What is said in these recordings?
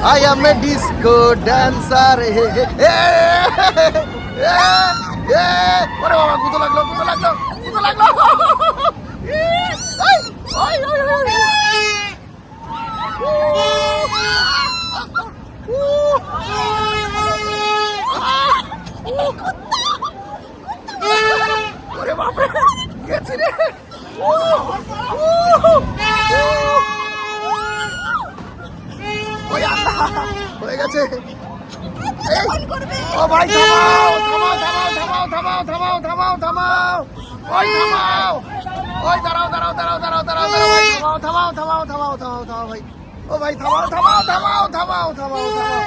ayamnya disco dan sare হয়ে গেছে ও ভাই থামাও থামাও থামাও থামাও থামাও থামাও ওই থামাও ওই দাঁড়াও দাঁড়াও দাঁড়াও দাঁড়াও দাঁড়াও দাঁড়াও থামাও থামাও থামাও থামাও থামাও ভাই ও ভাই থামাও থামাও থামাও থামাও থামাও থামাও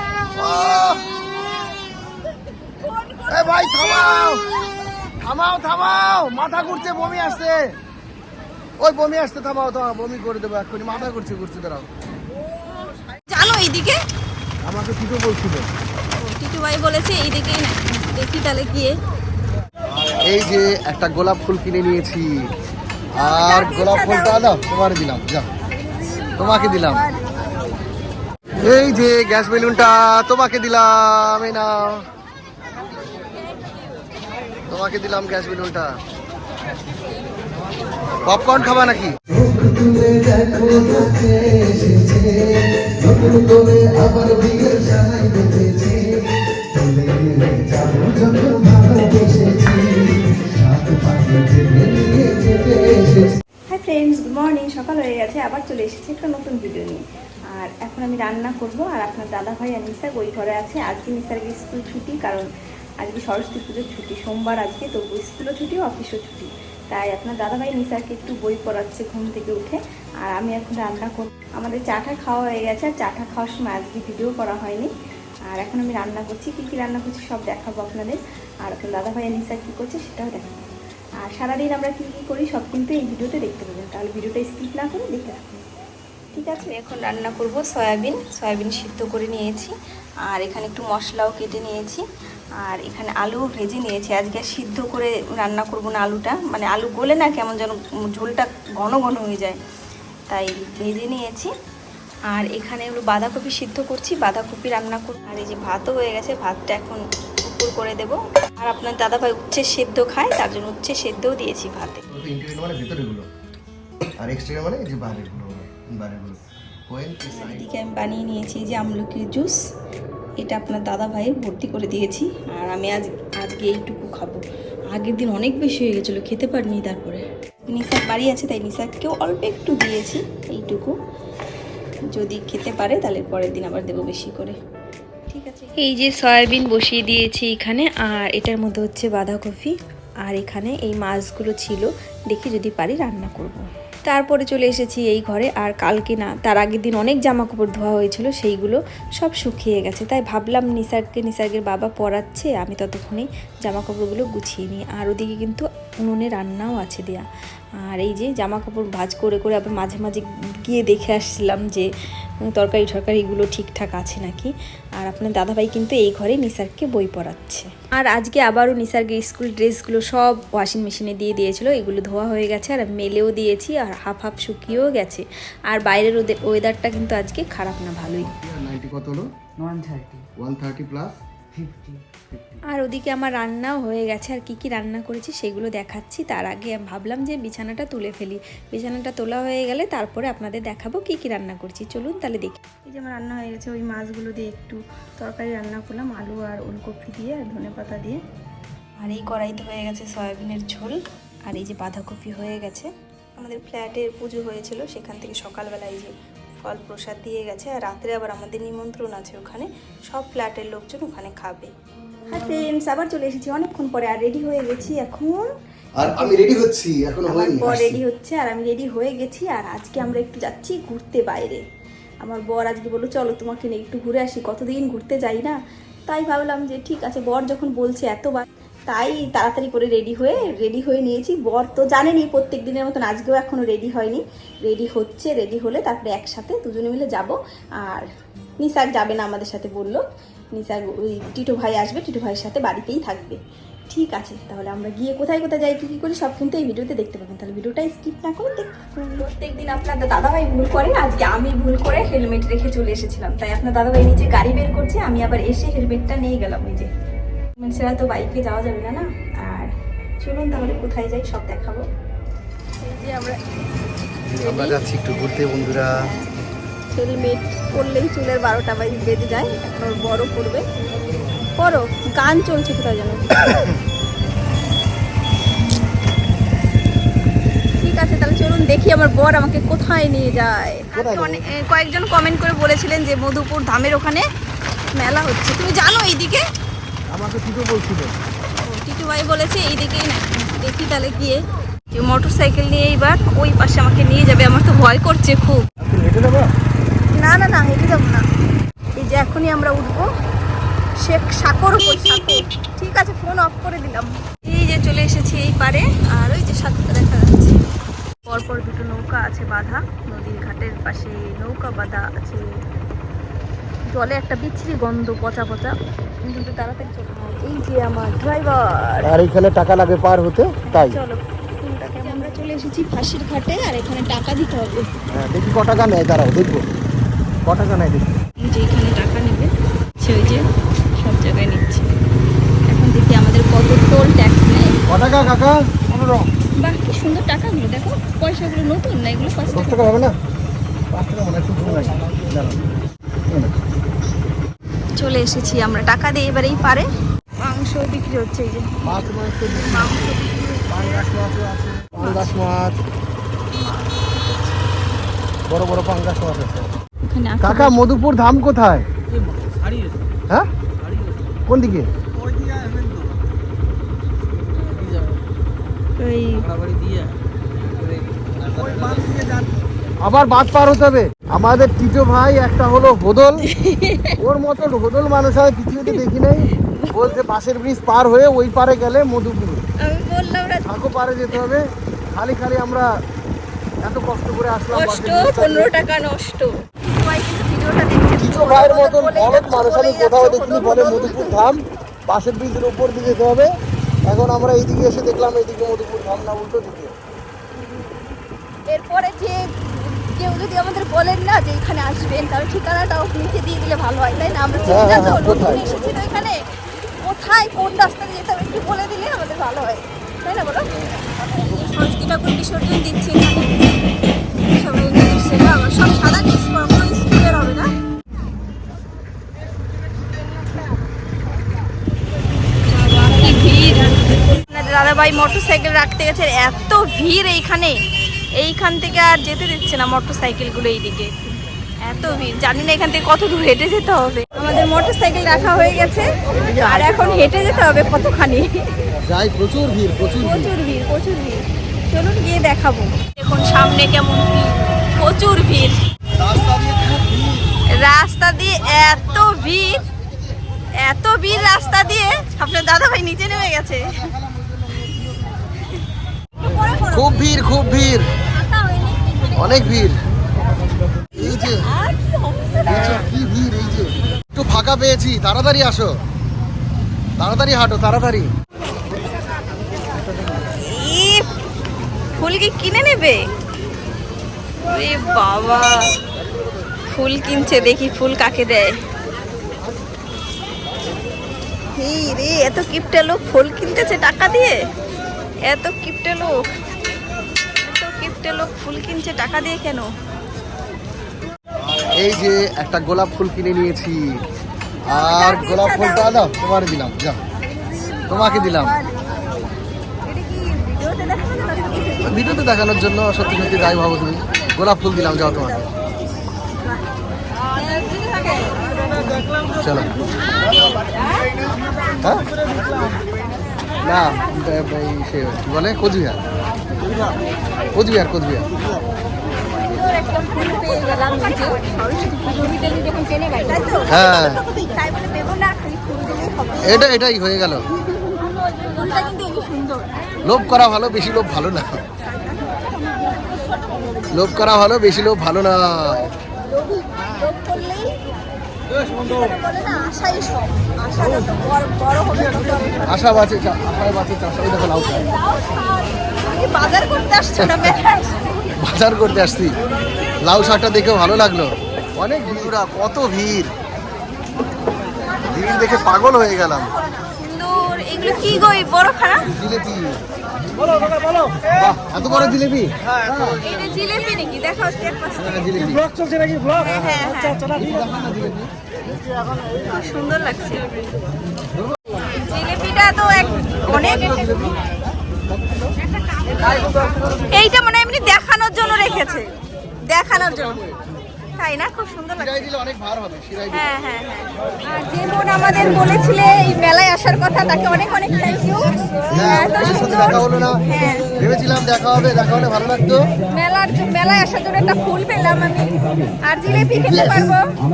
এ ভাই থামাও থামাও থামাও মাথা ঘুরছে বমি আসছে ওই বমি আসতে থামাও থামাও বমি করে দেবো এক্ষুনি মাথা ঘুরছে ঘুরছে দাঁড়াও এইদিকে? আমাকে কিছু বলছিল। টিটু ভাই বলেছে এইদিকেই না দেখি তাহলে গিয়ে। এই যে একটা গোলাপ ফুল কিনে নিয়েছি। আর গোলাপ ফুলটা দাও তোমার দিলাম যা তোমাকে দিলাম। এই যে গ্যাস বেলুনটা তোমাকে দিলাম এই নাও। তোমাকে দিলাম গ্যাস বেলুনটা। পপকর্ন খাবা নাকি? হাই ফ্রেন্ডস গুড মর্নিং সকাল হয়ে গেছে, আবার চলে এসেছি একটা নতুন ভিডিও নিয়ে। আর এখন আমি রান্না করব, আর আপনার দাদা ভাই আর নিসার ওই ঘরে আছে। আজকে নিসার স্কুল ছুটি, কারণ আজকে সরস্বতী পুজোর ছুটি, সোমবার আজকে তো স্কুলও ছুটি অফিসও ছুটি। তাই আপনার দাদা ভাই নিসারকে একটু বই পড়াচ্ছে ঘুম থেকে উঠে। আর আমি এখন রান্না করব আমাদের চাটা খাওয়া হয়ে গেছে, আর চাটা খাওয়ার সময় আজকে ভিডিও করা হয়নি। আর এখন আমি রান্না করছি, কী কী রান্না করছি সব দেখাবো আপনাদের। আর আপনার দাদা ভাই আর নিসার কী করছে সেটাও দেখাবো। আর সারাদিন আমরা কী কী করি সব কিন্তু এই ভিডিওতে দেখতে পাবেন। তাহলে ভিডিওটা স্কিপ না করে দেখতে রাখবেন ঠিক আছে? এখন রান্না করব সয়াবিন। সয়াবিন সিদ্ধ করে নিয়েছি। আর এখানে একটু মশলাও কেটে নিয়েছি। আর এখানে আলু ভেজে নিয়েছি। আজকে সিদ্ধ করে রান্না করব না আলুটা। মানে আলু গলে না কেমন যেন ঝোলটা ঘন ঘন হয়ে যায়। তাই ভেজে নিয়েছি। আর এখানে হলো বাঁধাকপি সিদ্ধ করছি। বাঁধাকপি রান্না করব আর এই যে ভাতও হয়ে গেছে। ভাতটা এখন উপর করে দেব। আর আপনার দাদাভাই উচ্ছে সেদ্ধ খায় তার জন্য উচ্ছে সেদ্ধও দিয়েছি ভাতে। মানে আর মানে যে বাইরেগুলো বাইরেগুলো এদিকে আমি বানিয়ে নিয়েছি যে আমলকির জুস। এটা আপনার দাদা ভাইয়ের ভর্তি করে দিয়েছি। আর আমি আজ, আজকে এইটুকু খাব। আগের দিন অনেক বেশি হয়ে গেছিল, খেতে পারিনি তারপরে। নিসার বাড়ি আছে, তাই নিসারকেও অল্প একটু দিয়েছি, এইটুকু। যদি খেতে পারে, তাহলে পরের দিন আবার দেবো বেশি করে। ঠিক আছে। এই যে সয়াবিন বসিয়ে দিয়েছি এখানে, আর এটার মধ্যে হচ্ছে বাঁধাকপি। আর এখানে এই মাছগুলো ছিল, দেখি যদি পারি রান্না করব। তারপরে চলে এসেছি এই ঘরে, আর কালকে না, তার আগের দিন অনেক জামা কাপড় ধোয়া হয়েছিল, সেইগুলো সব শুকিয়ে গেছে। তাই ভাবলাম নিসারকে নিসার্গের বাবা পড়াচ্ছে আমি ততক্ষণেই জামা কাপড়গুলো গুছিয়ে নিই। আর ওদিকে কিন্তু উনুনে রান্নাও আছে দেয়া। আর এই যে জামা কাপড় ভাজ করে করে আবার মাঝে মাঝে গিয়ে দেখে আসছিলাম যে তরকারি টরকারিগুলো ঠিকঠাক আছে নাকি? আর আপনার দাদাভাই কিন্তু এই ঘরে নিসারকে বই পড়াচ্ছে। আর আজকে আবারও নিসার্গের স্কুল ড্রেসগুলো সব ওয়াশিং মেশিনে দিয়ে দিয়েছিল এগুলো ধোয়া হয়ে গেছে আর মেলেও দিয়েছি আর হাফ হাফ শুকিয়েও গেছে। আর বাইরের ওদের ওয়েদারটা কিন্তু আজকে খারাপ না ভালোই। কত হলো? One thirty one thirty plus fifty আর ওদিকে আমার রান্নাও হয়ে গেছে, আর কি কি রান্না করেছি সেগুলো দেখাচ্ছি। তার আগে ভাবলাম যে বিছানাটা তুলে ফেলি। বিছানাটা তোলা হয়ে গেলে তারপরে আপনাদের দেখাবো কি কি রান্না করছি। চলুন তাহলে দেখি। এই যে আমার রান্না হয়ে গেছে, ওই মাছগুলো দিয়ে একটু তরকারি রান্না করলাম, আলু আর ওলকপি দিয়ে আর ধনে পাতা দিয়ে। আর এই কড়াইতে হয়ে গেছে সয়াবিনের ঝোল, আর এই যে বাঁধাকপি হয়ে গেছে। আমাদের ফ্ল্যাটের পুজো হয়েছিল, সেখান থেকে সকালবেলা এই যে ফল প্রসাদ দিয়ে গেছে, আর রাত্রে আবার আমাদের নিমন্ত্রণ আছে ওখানে। সব ফ্ল্যাটের লোকজন ওখানে খাবে। হ্যাঁ ফ্রেন্ডস আবার চলে এসেছি। অনেকক্ষণ পরে আর রেডি হয়ে গেছি এখন। আর আমি রেডি হচ্ছি। এখনও হয়নি বর রেডি হচ্ছে আর আমি রেডি হয়ে গেছি আর আজকে আমরা একটু যাচ্ছি ঘুরতে বাইরে। আমার বর আজকে বলল চলো তোমাকে নিয়ে একটু ঘুরে আসি। কতদিন ঘুরতে যাই না? তাই ভাবলাম যে ঠিক আছে। বর যখন বলছে এতবার তাই তাড়াতাড়ি করে রেডি হয়ে রেডি হয়ে নিয়েছি। বর তো জানেনি প্রত্যেক দিনের মতন আজকেও এখনও রেডি হয়নি। রেডি হচ্ছে রেডি হলে তারপরে একসাথে দুজনে মিলে যাব। আর নিসার যাবে না আমাদের সাথে বলল। নিসার ওই টিটো ভাই আসবে টিটো ভাইয়ের সাথে বাড়িতেই থাকবে। ঠিক আছে তাহলে আমরা গিয়ে কোথায় কোথায় যাই কী কী করি সব কিন্তু এই ভিডিওতে দেখতে পাবেন। তাহলে ভিডিওটা স্কিপ না করে দেখতে প্রত্যেক দিন আপনাদের দাদাভাই ভুল করে আজকে আমি ভুল করে হেলমেট রেখে চলে এসেছিলাম। তাই আপনার দাদাভাই নিচে গাড়ি বের করছে আমি আবার এসে হেলমেটটা নিয়ে গেলাম নিজে। হেলমেট ছাড়া তো বাইকে যাওয়া যাবে না না? আর চলুন তাহলে কোথায় যাই সব দেখাবো। এই যে আমরা আমরা যাচ্ছি একটু ঘুরতে বন্ধুরা। হেলমেট পরলেই চুলের বারোটা বাজে বেজে যায় এখন ওর বড় পড়বে পরো গান চলছে কোথায় যেন? ঠিক আছে তাহলে চলুন দেখি আমার বর আমাকে কোথায় নিয়ে যায়। কয়েকজন কমেন্ট করে বলেছিলেন যে মধুপুর ধামের ওখানে মেলা হচ্ছে। তুমি জানো এইদিকে? আমাকে কিছু বলছিল। টিটু ভাই বলেছে এইদিকেই না দেখি তাহলে গিয়ে। যে মোটর সাইকেল নিয়ে এইবার ওই পাশে আমাকে নিয়ে যাবে আমার তো ভয় করছে খুব। না না না হেঁটে যাব না। এই যে এখনই আমরা উঠবো। শেখ সাকর উপর সাকর। ঠিক আছে ফোন অফ করে দিলাম। এই যে চলে এসেছি এই পারে আর ওই যে সাঁতরটা দেখা যাচ্ছে। পরপর দুটো নৌকা আছে বাঁধা নদীর ঘাটের পাশে নৌকা বাঁধা আছে। জলে একটা বিচ্ছিরি গন্ধ পচা পচা। কিন্তু তাড়াতাড়ি চলে এই যে আমার ড্রাইভার আর এখানে টাকা লাগে পার হতে তাই। চলো আমরা চলে এসেছি ফাঁসির ঘাটে আর এখানে টাকা দিতে হবে। হ্যাঁ দেখি ক টাকা নেয় দাঁড়াও দেখব। ক টাকা নেয় দেখি এই যে এখানে টাকা নেবে সে ওই যে সব জায়গায় নিচ্ছে। এখন দেখি আমাদের কত টোল ট্যাক্স নেয়। ক টাকা কাকা? পনেরো। বাহ কি সুন্দর টাকাগুলো দেখো পয়সাগুলো নতুন না এগুলো পাঁচ টাকা হবে না? পাঁচ টাকা মনে হয় খুব চলে এসেছি আমরা টাকা দিয়ে এবার এই পারে। মাংস বিক্রি হচ্ছে এই যে। মাছ মাংস বিক্রি। পাঙ্গাস মাছ। বড় বড় পাঙ্গাস মাছ আছে। কাকা মধুপুর ধাম কোথায়? হ্যাঁ? কোন দিকে? আবার বাদ পার হতে হবে। আমাদের টিটো ভাই একটা হলো হোদল। ওর মতন হোদল মানুষ আমি পৃথিবীতে দেখি নাই। বলছে বাসের ব্রিজ পার হয়ে ওই পারে গেলে মধুপুর। আমি বললাম না। থাকো পারে যেতে হবে। খালি খালি আমরা এত কষ্ট করে আসলাম পনেরো টাকা নষ্ট। ভিডিওটা দেখছে টিটো ভাইয়ের মতন বলদ মানুষ আমি কোথাও দেখিনি বলে মধুপুর ধাম বাসের ব্রিজের উপর দিয়ে যেতে হবে। এখন আমরা এইদিকে এসে দেখলাম এইদিকে মধুপুর ধাম না উল্টো দিকে। এরপরে যে কেউ যদি আমাদের বলেন না যে এখানে আসবেন তাহলে ঠিকানাটাও নিচে দিয়ে দিলে ভালো হয় তাই না? আমরা চিনি না তো নতুন এসেছি তো এখানে কোথায় কোন রাস্তা দিয়ে যেতে হবে একটু বলে দিলে আমাদের ভালো হয় তাই না বলো? সরস্বতী ঠাকুর বিসর্জন দিচ্ছে এখানে। সবাই সেবা আবার সব সাদা ড্রেস পরা কোনো স্কুলের হবে না? দাদাভাই মোটর সাইকেল রাখতে গেছে এত ভিড় এইখানে। এইখান থেকে আর যেতে দিচ্ছে না মোটর সাইকেলগুলো এইদিকে। এত ভিড় জানি না এখান থেকে কত দূর হেঁটে যেতে হবে। আমাদের মোটর সাইকেল রাখা হয়ে গেছে আর এখন হেঁটে যেতে হবে কতখানি? যাই প্রচুর ভিড় প্রচুর প্রচুর ভিড় প্রচুর ভিড়। চলুন গিয়ে দেখাবো। দেখুন সামনে কেমন ভিড় প্রচুর ভিড়। রাস্তা দিয়ে এত ভিড় এত ভিড় রাস্তা দিয়ে আপনার দাদা ভাই নিচে নেমে গেছে। খুব ভিড় খুব ভিড়। অনেক ভিড়। এই যে কি ভিড় এই যে। একটু ফাঁকা পেয়েছি তাড়াতাড়ি আসো। তাড়াতাড়ি হাঁটো তাড়াতাড়ি। ফুল কি কিনে নেবে? বাবা। ফুল কিনছে দেখি ফুল কাকে দেয়। রে এত কিপটে লোক ফুল কিনতেছে টাকা দিয়ে? এত কিপটে লোক। এত কিপটে লোক ফুল কিনছে টাকা দিয়ে কেন? এই যে একটা গোলাপ ফুল কিনে নিয়েছি। আর গোলাপ ফুলটা দাও তোমার দিলাম যাও। তোমাকে দিলাম। ভিডিওতে দেখানোর জন্য সত্যি সত্যি যাই ভাবো তুমি। গোলাপ ফুল দিলাম যাও তোমাকে। চলো। হ্যাঁ? না সে বলে কোচবিহার। কোচবিহার কোচবিহার। হ্যাঁ। এটা, এটাই হয়ে গেল। লোভ করা ভালো, বেশি লোভ ভালো না। লোভ করা ভালো, বেশি লোভ ভালো না লোভী লোভ করলেই বলে না আশাই সব আশা বাঁচে আশায় বাঁচে চাষা দেখো লাউ বাজার করতে আসছো। বাজার করতে লাউ শাকটা দেখেও ভালো লাগল। অনেক ভিড়রা কত ভিড়। ভিড় দেখে পাগল হয়ে গেলাম। এগুলো কি গো বড় জিলেপি বাহ, এত বড় জিলেবি জিলেবি চলছে নাকি? হ্যাঁ, হ্যাঁ, হ্যাঁ। খুব সুন্দর লাগছে। জিলেবিটা তো অনেক এইটা মানে এমনি দেখানোর জন্য রেখেছে। দেখানোর জন্য। খাই না খুব সুন্দর আর যে বোন আমাদের বলেছিলে এই মেলায় আসার কথা তাকে অনেক অনেক থ্যাংক ইউ সুন্দর দেখা হলো ভালো লাগতো মেলার মেলায় আসার জন্য একটা ফুল পেলাম আর জিলেপি খেতে পারব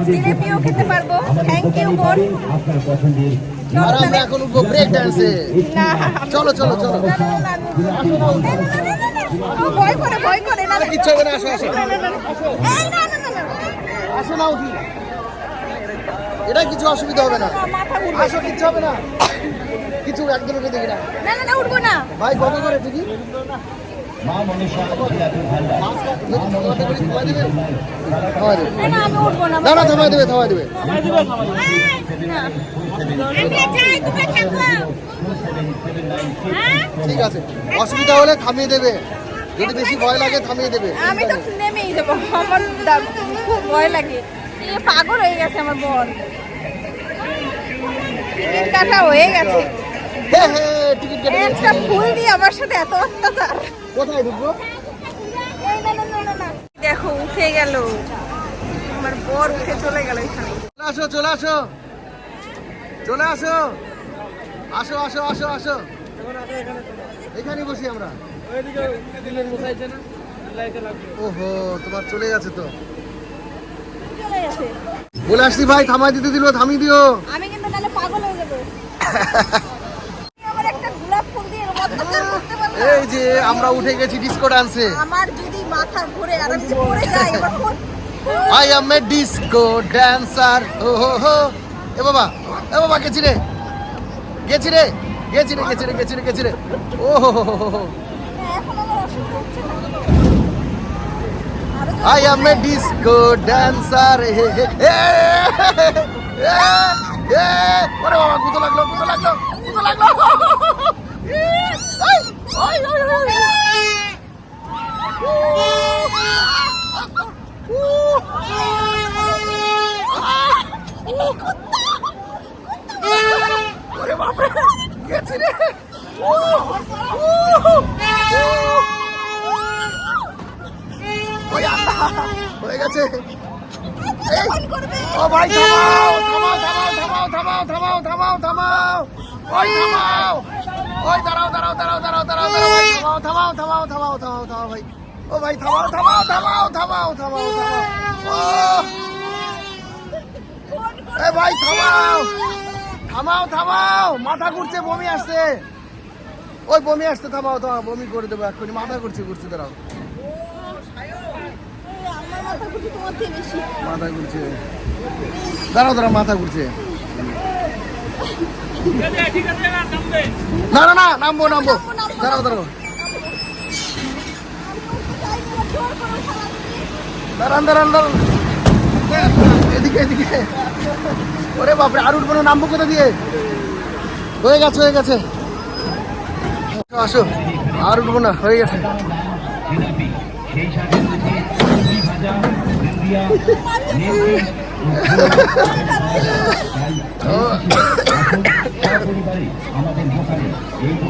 জিলেপিও খেতে পারব থ্যাংক ইউ চলো চলো চলো ভয় করে ভয় করে না কিচ্ছু না আসো না উঠি এটা কিছু অসুবিধা হবে না। আসো কিচ্ছু হবে না। কিছু একদম উঠে দেখি না। না না না উঠবো না। ভাই কত করে থামাই দেবে? না না আমি উঠবো না না না থামাই দেবে থামাই ঠিক আছে। অসুবিধা হলে থামিয়ে দেবে। যদি বেশি ভয় লাগে থামিয়ে দেবে। আমি তো নেমেই যাব আমার খুব ভয় লাগে। পাগল হয়ে গেছে আমার বল টিকিট কাটা হয়ে গেছে। হ্যাঁ হ্যাঁ টিকিট কেটে একটা ফুল দিয়ে আমার সাথে এত অত্যাচার। কোথায় ঢুকবো? এই না, না, না, না, না। দেখো উঠে গেল। আমার বর উঠে চলে গেল এখানে। চলে আসো চলে আসো। চলে আসো। আসো আসো আসো আসো। এখানে বসি আমরা। ওহো তোমার চলে গেছে তো। বলে আসছি ভাই থামাই দিতে দিল থামিয়ে দিও। আমি কিন্তু তাহলে পাগল হয়ে যাব। এই যে আমরা উঠে গেছি ডিস্কো ডান্সে আমার যদি মাথা ঘুরে আর আমি পড়ে যাই I am a disco dancer ও হো হো এ বাবা এ বাবা গেছি রে। গেছি রে গেছি রে গেছি রে গেছি রে গেছি রে। ও হো হো হো হো I am a disco dancer. থামাও থামাও থামাও থামাও থামাও এ ভাই থামাও। থামাও থামাও। মাথা ঘুরছে বমি আসছে। ওই বমি আসছে থামাও থামাও বমি করে দেবো এক্ষুনি। মাথা ঘুরছে ঘুরছে দাঁড়াও। আমার মাথা ঘুরছে। তোমার থেকে মাথা ঘুরছে। দাঁড়াও দাঁড়াও মাথা ঘুরছে না না না নামবো নামবো। দাঁড়াও দাঁড়াও। দাঁড়ান দাঁড়ান দাঁড়ান। এদিকে এদিকে। ওরে বাপরে আর উঠবো না নামবো কোথা দিয়ে? হয়ে গেছে হয়ে গেছে। আসো, আর উঠবো না হয়ে গেছে। গেছে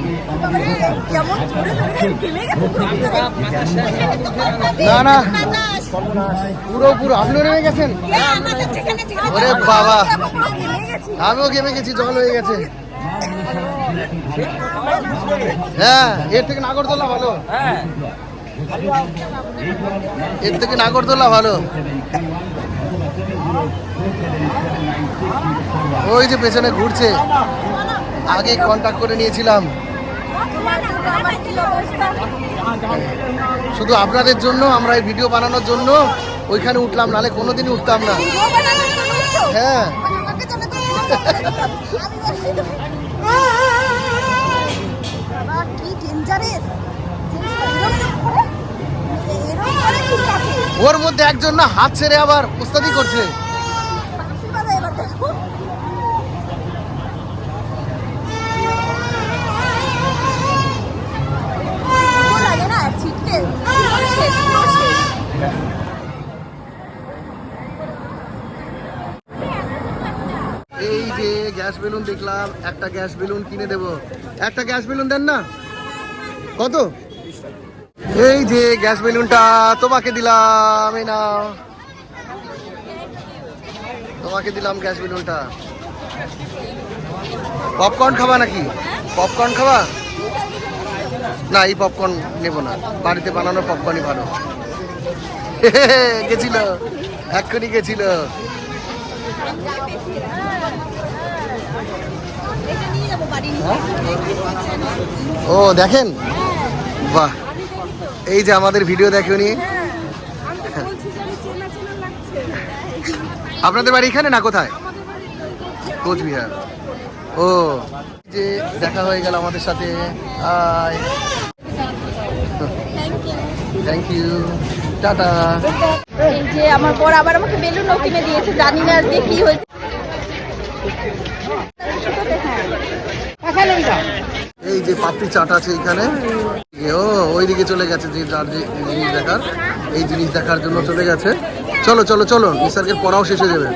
না না। পুরো পুরো আপনিও নেমে গেছেন? ওরে বাবা। আমিও গেমে গেছি, জল হয়ে গেছে। হ্যাঁ এর থেকে নাগরদোলা ভালো। এর থেকে নাগরদোলা ভালো। ওই যে পেছনে ঘুরছে। আগে কন্ট্যাক্ট করে নিয়েছিলাম। শুধু আপনাদের জন্য, আমরা এই ভিডিও বানানোর জন্য ওইখানে উঠলাম, নালে কোনোদিনই উঠতাম না। হ্যাঁ। ওর মধ্যে একজন না হাত ছেড়ে আবার উস্তাদি করছে। গ্যাস বেলুন দেখলাম, একটা গ্যাস বেলুন কিনে দেব। একটা গ্যাস বেলুন দেন না? কত? এই যে গ্যাস বেলুনটা তোমাকে দিলাম, এই নাও। তোমাকে দিলাম গ্যাস বেলুনটা। পপকর্ন খাবা নাকি? পপকর্ন খাবা? না, এই পপকর্ন নেব না। বাড়িতে বানানো পপকর্নই ভালো। গেছিল। এক্ষুনি গেছিল। ও, দেখেন? বাহ। এই যে আমাদের ভিডিও দেখে উনি। আপনাদের বাড়ি এখানে না কোথায়? কোচবিহার। ও যে দেখা হয়ে গেল আমাদের সাথে। Thank you tata. এই যে আমার বর আবার আমাকে বেলুনও কিনে দিয়েছে, জানি না আজকে কি হয়েছে। এই যে পাপড়ি চাট আছে এখানে। ও, ওইদিকে চলে গেছে যে যার যে জিনিস দেখার। এই জিনিস দেখার জন্য চলে গেছে। চলো চলো চলো নিসার্গের পড়াও শেষ হয়ে যাবে।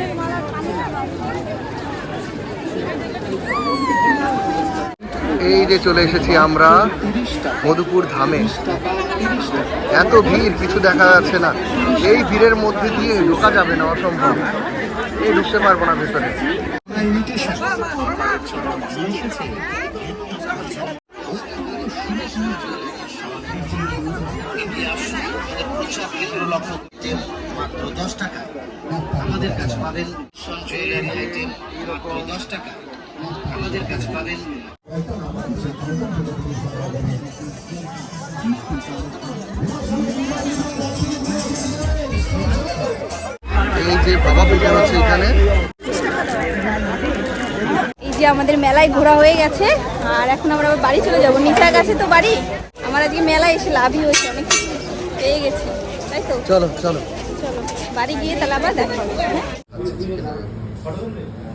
এই যে চলে এসেছি আমরা মধুপুর ধামে। এত ভিড়, কিছু দেখা যাচ্ছে না। এই ভিড়ের মধ্যে দিয়ে ঢোকা যাবে না, অসম্ভব। এই ঢুকতে পারব না ভেতরে। মাত্র দশ টাকা। আমাদের কাছে পাবেন সঞ্চয়ের আইটেম মাত্র দশ টাকা। আমাদের কাছে পাবেন এই যে বাবা পূজা হচ্ছে এখানে। এই যে আমাদের মেলায় ঘোরা হয়ে গেছে আর এখন আমরা আবার বাড়ি চলে যাব। নিশা গেছে তো বাড়ি। আমার আজকে মেলায় এসে লাভই হয়েছে অনেক কিছু পেয়ে গেছি। তো চলো চলো। চলো বাড়ি গিয়ে তাহলে আবার দেখা হ্যাঁ?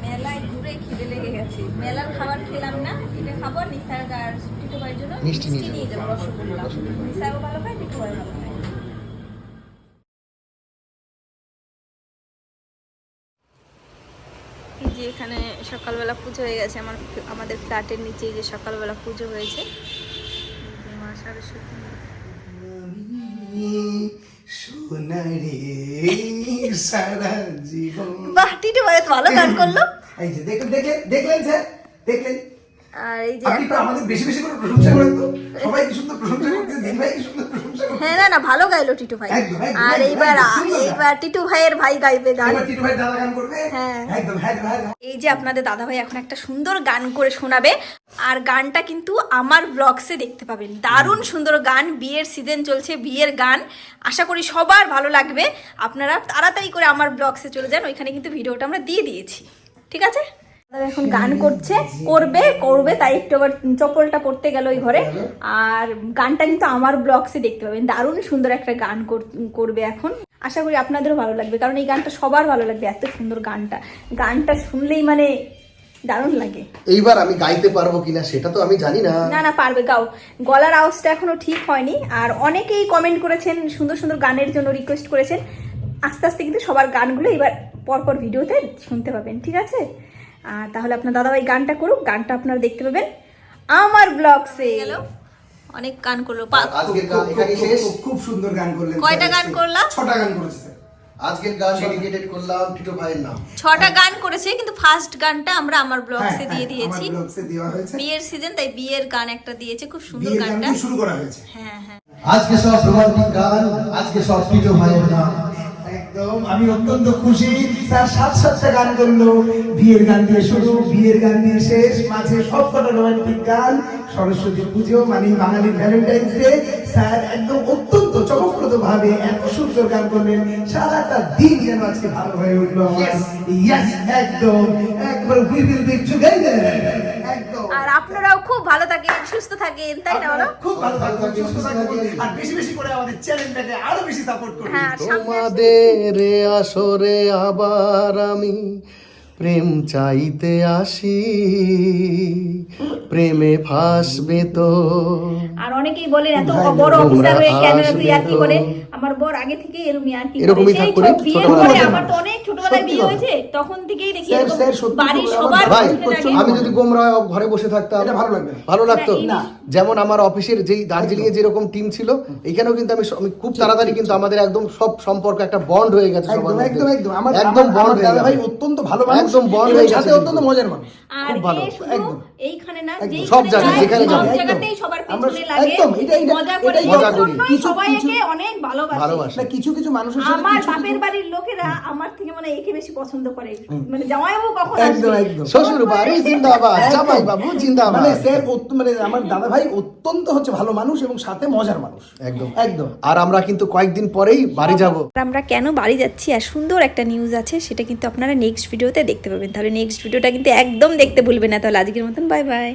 মেলায় ঘুরে খিদে লেগে গেছে। মেলার খাবার খেলাম না এটা খাব নিসার আর টিটু ভাইয়ের জন্য মিষ্টি নিয়ে যাব। রসগোল্লা। নিসারও ভালো খায় টিটু ভাই ভালো খায় যে এখানে সকালবেলা পুজো হয়ে গেছে আমার আমাদের ফ্ল্যাটের নিচে যে সকালবেলা পুজো হয়েছে। মা সরস্বতী। সোনারে সারা জীবন। বাহ টিটু ভাই ভালো গান করল। এই যে দেখলেন দেখলেন দেখলেন স্যার দেখলেন। আর এই যে আমাদের বেশি বেশি করে প্রশংসা করেন তো। সবাই কি সুন্দর প্রশংসা করছে? দিন ভাই কি সুন্দর প্রশংসা হ্যাঁ না না ভালো গাইলো টিটু ভাই। আর এইবার টিটু ভাইয়ের ভাই গাইবে গান। টিটু ভাই দাদা গান করবে? হ্যাঁ। একদম। এই যে আপনাদের দাদা ভাই এখন একটা সুন্দর গান করে শোনাবে। আর গানটা কিন্তু আমার ব্লগসে দেখতে পাবেন। দারুণ সুন্দর গান বিয়ের সিজন চলছে বিয়ের গান। আশা করি সবার ভালো লাগবে। আপনারা তাড়াতাড়ি করে আমার ব্লগসে চলে যান। ওইখানে কিন্তু ভিডিওটা আমরা দিয়ে দিয়েছি। ঠিক আছে? এখন গান করছে করবে করবে তাই একটু আবার চপলটা পড়তে গেল ওই ঘরে। আর গানটা কিন্তু আমার ব্লগসে দেখতে পাবেন। দারুণ সুন্দর একটা গান কর- করবে এখন। আশা করি আপনাদেরও ভালো লাগবে কারণ এই গানটা সবার ভালো লাগবে এত সুন্দর গানটা। গানটা শুনলেই মানে দারুণ লাগে। এইবার আমি গাইতে পারব কিনা সেটা তো আমি জানি না। না না পারবে গাও। গলার আওয়াজটা এখনও ঠিক হয়নি আর অনেকেই কমেন্ট করেছেন সুন্দর সুন্দর গানের জন্য রিকোয়েস্ট করেছেন। আস্তে আস্তে কিন্তু সবার গানগুলো এবার পরপর ভিডিওতে শুনতে পাবেন ঠিক আছে? তাহলে আপনার দাদাভাই গানটা করুক গানটা আপনারা দেখতে পাবেন আমার ব্লগসে অনেক গান করল আজকের গান এখানেই শেষ? খুব- সুন্দর গান করলেন কয়টা গান করলা? ছটা গান করেছে। আজকের গান ডেডিকেটেড করলাম টিটো ভাইয়ের নাম। ছটা গান করেছে কিন্তু ফার্স্ট গানটা আমরা আমার হ্যাঁ, ব্লগসে হ্যাঁ, দিয়ে আমার দিয়েছি ব্লগসে দেওয়া হয়েছে। বিয়ের সিজন তাই বিয়ের গান একটা দিয়েছে খুব সুন্দর বিয়ের গান গানটা। শুরু করা হয়েছে। হ্যাঁ হ্যাঁ। আজকে সব রোমান্টিক গান আজকে সব টিটো ভাইয়ের নাম। একদম। আমি অত্যন্ত খুশি। স্যার সাত সাতটা গান করল। বিয়ের গান দিয়ে শুরু। বিয়ের গান দিয়ে শেষ। মাঝে সব কটা রোমান্টিক গান। সরস্বতী পুজো মানে বাঙালির ভ্যালেন্টাইন্স ডে। স্যার একদম অত্যন্ত চমকপ্রদ ভাবে এত সুন্দর গান করলেন। সারাটা দিন যেন আজকে ভালো হয়ে উঠল আমার। ইয়েস একদম। একবার উই উইল বি টুগেদার আর আপনারাও খুব ভালো থাকেন সুস্থ থাকেন তাই না বলো খুব ভালো থাকবেন সুস্থ থাকবেন আর বেশি বেশি করে আমাদের চ্যানেলটাকে আরও বেশি সাপোর্ট করুন। হ্যাঁ তোমাদের আসরে আবার আমি প্রেম চাইতে আসি প্রেমে ফাঁসবে তো। আর অনেকেই বলেন এত বড় অফিসার হয়ে আসবে তুই আর কি করে? আমার বর আগে থেকে এরকমই আর কি এরকমই থাক করে, বিয়ের ছোটবেলা আমার তো অনেক ছোটবেলায় বিয়ে হয়েছে তখন থেকেই দেখি স্যার, এরকম স্যার, সত্যি বাড়ির সবার ভাই আমি যদি গোমরা ঘরে বসে থাকতাম এটা ভালো লাগবে। ভালো লাগতো। না, যেমন আমার অফিসের যেই দার্জিলিং এ যেরকম টিম ছিল এখানেও কিন্তু আমি আমি খুব তাড়াতাড়ি কিন্তু আমাদের একদম সব সম্পর্ক একটা বন্ড হয়ে গেছে সবার একদম একদম একদম। আমার একদম বন্ড হয়ে দাদা ভাই অত্যন্ত ভালো মানুষ একদম বন্ড হয়ে গেছে সাথে অত্যন্ত মজার মানুষ। আর খুব ভালো, একদম। এইখানে না। সব জায়গায়, যেখানে সব জায়গাতেই সবার পিছনে লাগে একদম, এটা- এটা- মজা করে। কিছু- সবাই কিছু- একে অনেক ভালোবাসে। ভালোবাসে। না কিছু কিছু মানুষের সাথে আমার বাপের বাড়ির লোকেরা আমার থেকে মানে একে বেশি পছন্দ করে। মানে জামাইবাবু কখন একদম একদম। শ্বশুর বাড়ি জিন্দাবাদ জামাই বাবু জিন্দাবাদ। মানে স্যার মানে আমার দাদা ভাই অত্যন্ত হচ্ছে ভালো মানুষ এবং সাথে মজার মানুষ। একদম। একদম। আর আমরা কিন্তু কয়েকদিন পরেই বাড়ি যাব। আমরা কেন বাড়ি যাচ্ছি? আর সুন্দর একটা নিউজ আছে সেটা কিন্তু আপনারা নেক্সট ভিডিওতে দেখতে পাবেন। তাহলে নেক্সট ভিডিওটা কিন্তু একদম দেখতে ভুলবেন না। তাহলে আজকের মতন বাই বাই